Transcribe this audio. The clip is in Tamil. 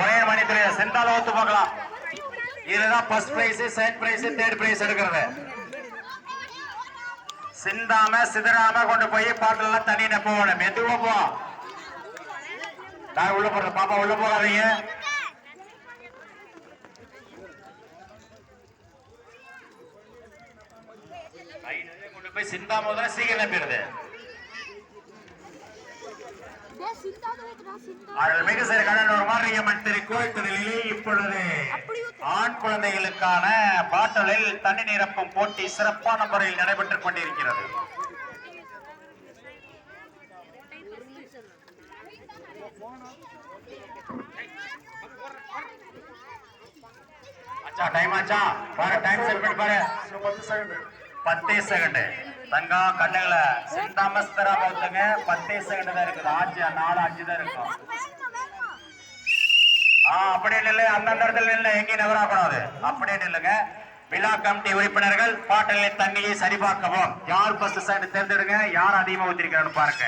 ஒரே மணித்துல சென்றால ஒத்து பார்க்கலாம். இதுதான் first prize second prize third prize எடுக்கிறது. சிந்தாம சிதறாம கொண்டு போய் பாட்டிலாம் தண்ணி போகணும் மெதுவா போ. நான் உள்ள போறது பாப்பா உள்ள போகாதீங்க. கொண்டு போய் சிந்தாம சீக்கிரம் நம்பிடுது சிந்தா அருள்மிகு சிறு கடலூர் மாரியம்மன் திருக்கோயில் திருநிலையில் இப்பொழுது ஆண் குழந்தைகளுக்கான பாட்டலில் தண்ணி நிரப்பும் போட்டி சிறப்பான முறையில் நடைபெற்றுக் கொண்டிருக்கிறது. அச்சா டைம் ஆச்சா? பாரு டைம் செட் பண்ணி பாரு. பத்து செகண்ட் பத்தே செகண்ட். தங்கம் கண்ணுகளை சிந்தாம பார்த்துங்க பத்தே செகண்ட் தான் இருக்குது. ஆச்சு நாலு அஞ்சு தான் இருக்கும். ஆ அப்படியே நில்லு. அந்தந்த இடத்துல நில்லு. எங்கேயும் நகராக்கூடாது அப்படியே நில்லுங்க. விழா கமிட்டி உறுப்பினர்கள் பாட்டலை தண்ணியை சரிபார்க்கவும். யார் ஃபர்ஸ்ட் சைடு தேர்ந்தெடுங்க? யார் அதிகமாக ஊத்திருக்கிறான்னு பாருங்க.